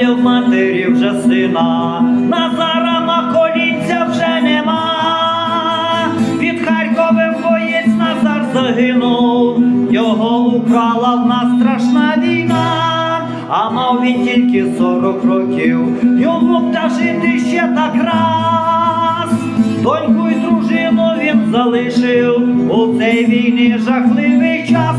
Немає в матері вже сина, Назара Маколінця вже нема. Під Харковим боєць Назар загинув, його украла в нас страшна війна, а мав він тільки 40 років, йому б та жити ще так раз. Доньку й дружину він залишив у цей війни жахливий час.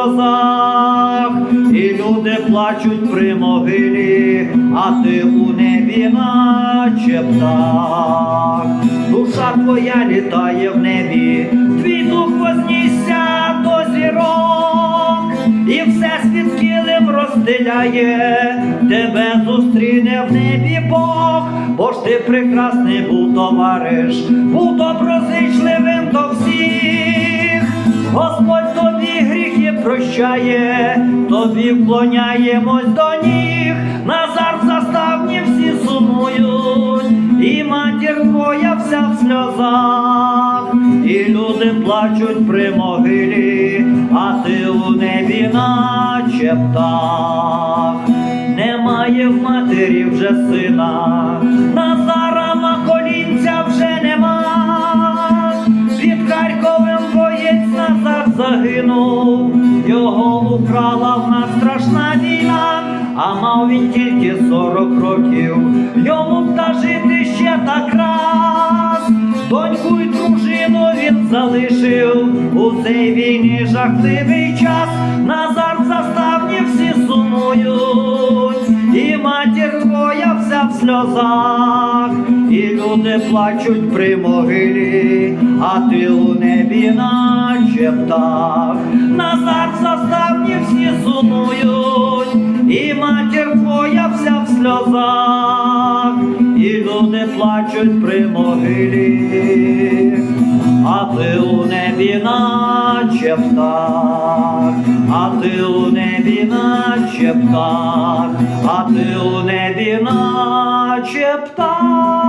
Сльозах, і люди плачуть при могилі, а ти у небі наче птах. Душа твоя літає в небі, твій дух вознісся до зірок, і все світ килим розділяє, тебе зустріне в небі Бог, бо ж ти прекрасний був товариш, був доброзичливим до всіх. Господь прощає, тобі вклоняємось до ніг, Назар заставні всі сумують, і матір твоя вся в сльозах, і люди плачуть при могилі, а ти у небі наче птах. Немає в матері вже сина, Назара Маколінця вже нема. Украла в нас страшна війна, а мав він тільки 40 років, йому б та жити ще так раз. Доньку й дружину він залишив у цей війні жахливий час. Назар в заставні всі сумують, і матір твоя вся в сльозах, і люди плачуть при могилі, а ти у небі наче птах. Назар сльозах, і люди плачуть при могилі, а ти у небі наче птах, а ти у небі наче птах, а ти у небі наче птах.